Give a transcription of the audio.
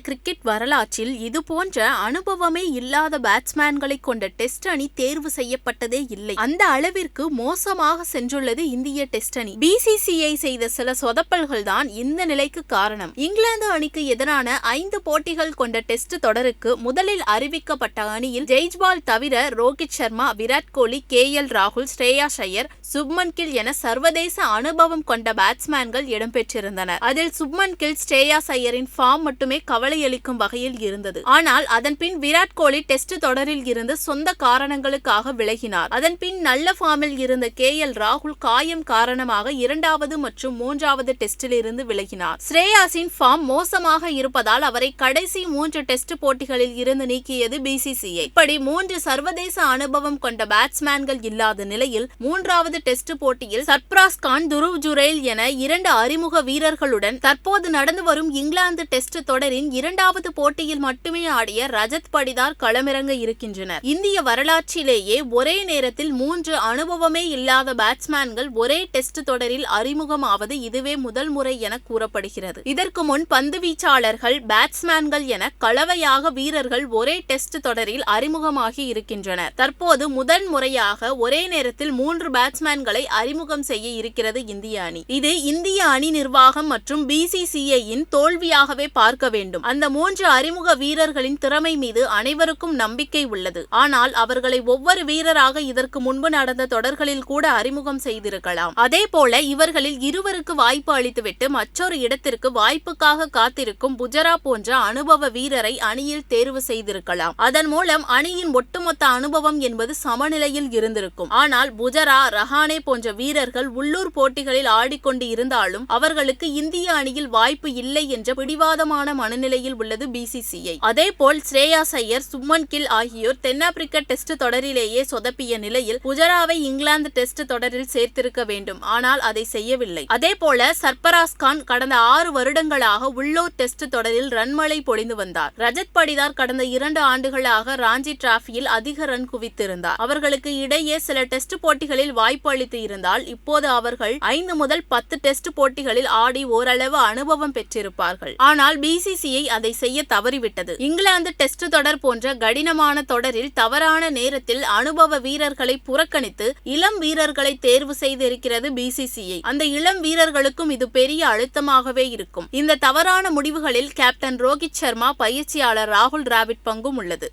Cricket வரலாற்றில் இதுபோன்ற அனுபவமே இல்லாத பேட்ஸ்மேன்களை கொண்ட டெஸ்ட் அணி தேர்வு செய்யப்பட்டதே இல்லை. அந்த அளவிற்கு மோசமாக சென்றுள்ளது இந்திய டெஸ்ட் அணி. பிசிசிஐ செய்த சில சொதப்பல்கள் தான் இந்த நிலைக்கு காரணம். இங்கிலாந்து அணிக்கு எதிரான ஐந்து போட்டிகள் கொண்ட டெஸ்ட் தொடருக்கு முதலில் அறிவிக்கப்பட்ட அணியில் ஜெய்ஜ்வால் தவிர ரோஹித் சர்மா விராட் கோலி கே எல் ராகுல் ஸ்ரேயா ஷையர் சுப்மன் கில் என சர்வதேச அனுபவம் கொண்ட பேட்ஸ்மேன்கள் இடம்பெற்றிருந்தனர். அதில் சுப்மன் கில் ஸ்ரேயா சையரின் ஃபார்ம் மட்டுமே கவலையளிக்கும் வகையில் இருந்தது. ஆனால் அதன்பின் விராட் கோலி டெஸ்ட் தொடரில் இருந்து சொந்த காரணங்களுக்காக விலகினார். அதன் பின் நல்ல ஃபார்மில் இருந்த கே. எல். ராகுல் காயம் காரணமாக இரண்டாவது மற்றும் மூன்றாவது டெஸ்டில் இருந்து விலகினார். ஸ்ரேயாஸின் ஃபார்ம் மோசமாக இருப்பதால் அவரை கடைசி மூன்று டெஸ்ட் போட்டிகளில் இருந்து நீக்கியது பிசிசிஐ இப்படி மூன்று சர்வதேச அனுபவம் கொண்ட பேட்ஸ்மேன்கள் இல்லாத நிலையில் மூன்றாவது டெஸ்ட் போட்டியில் சர்ப்ராஸ் கான் துருவ் ஜுரேல் என இரண்டு அறிமுக வீரர்களுடன் தற்போது நடந்து வரும் இங்கிலாந்து டெஸ்ட் தொடரின் இரண்டாவது போட்டியில் மட்டுமே ஆடிய ரஜத் படிதார் களமிறங்க இருக்கின்றனர். இந்திய வரலாற்றிலேயே ஒரே நேரத்தில் மூன்று அனுபவமே இல்லாத பேட்ஸ்மேன்கள் ஒரே டெஸ்ட் தொடரில் அறிமுகமாவது இதுவே முதல் முறை என கூறப்படுகிறது. இதற்கு முன் பந்து வீச்சாளர்கள் பேட்ஸ்மேன்கள் என கலவையாக வீரர்கள் ஒரே டெஸ்ட் தொடரில் அறிமுகமாகி இருக்கின்றனர். தற்போது முதன் முறையாக ஒரே நேரத்தில் மூன்று பேட்ஸ்மேன்களை அறிமுகம் செய்ய இருக்கிறது இந்திய அணி. இது இந்திய அணி நிர்வாகம் மற்றும் பிசிசிஐயின் தோல்வியாகவே பார்க்க வேண்டும். அந்த மூன்று அறிமுக வீரர்களின் திறமை மீது அனைவருக்கும் நம்பிக்கை உள்ளது. ஆனால் அவர்களை ஒவ்வொரு வீரராக இதற்கு முன்பு நடந்த தொடர்களில் கூட அறிமுகம் செய்திருக்கலாம். அதே போல இவர்களில் இருவருக்கு வாய்ப்பு அளித்துவிட்டு மற்றொரு இடத்திற்கு வாய்ப்புக்காக காத்திருக்கும் புஜரா போன்ற அனுபவ வீரரை அணியில் தேர்வு செய்திருக்கலாம். அதன் மூலம் அணியின் ஒட்டுமொத்த அனுபவம் என்பது சமநிலையில் இருந்திருக்கும். ஆனால் புஜரா ரஹானே போன்ற வீரர்கள் உள்ளூர் போட்டிகளில் ஆடிக்கொண்டு இருந்தாலும் அவர்களுக்கு இந்திய அணியில் வாய்ப்பு இல்லை என்ற பிடிவாதமான மனநிலையில் உள்ளது பிசிசிஐ அதேபோல் ஸ்ரேயா சையர் சும்மன் கில் ஆகியோர் தென்னாப்பிரிக்க டெஸ்ட் தொடரிலேயே சொதப்பிய நிலையில் புஜராவை இங்கிலாந்து டெஸ்ட் தொடரில் சேர்த்திருக்க வேண்டும். ஆனால் அதை செய்யவில்லை. அதேபோல சர்பராஸ் கான் கடந்த ஆறு வருடங்களாக உள்ளூர் டெஸ்ட் தொடரில் ரன்மழை பொழிந்து வந்தார். ரஜத் படிதார் கடந்த இரண்டு ஆண்டுகளாக ராஞ்சி டிராஃபியில் அதிக ரன் குவித்திருந்தார். அவர்களுக்கு இடையே சில டெஸ்ட் போட்டிகளில் வாய்ப்பு அளித்து இருந்தால் இப்போது அவர்கள் ஐந்து முதல் பத்து டெஸ்ட் போட்டிகளில் ஆடி ஓரளவு அனுபவம் பெற்றிருப்பார்கள். ஆனால் பிசிசிஐ அதை செய்ய தவறிவிட்டது. இங்கிலாந்து டெஸ்ட் தொடர் போன்ற கடினமான தொடரில் தவறான நேரத்தில் அனுபவ வீரர்களை புறக்கணித்து இளம் வீரர்களை தேர்வு செய்திருக்கிறது பிசிசிஐ அந்த இளம் வீரர்களுக்கும் இது பெரிய அழுத்தமாகவே இருக்கும். இந்த தவறான முடிவுகளில் கேப்டன் ரோஹித் சர்மா பயிற்சியாளர் ராகுல் டிராவிட் பங்கும் உள்ளது.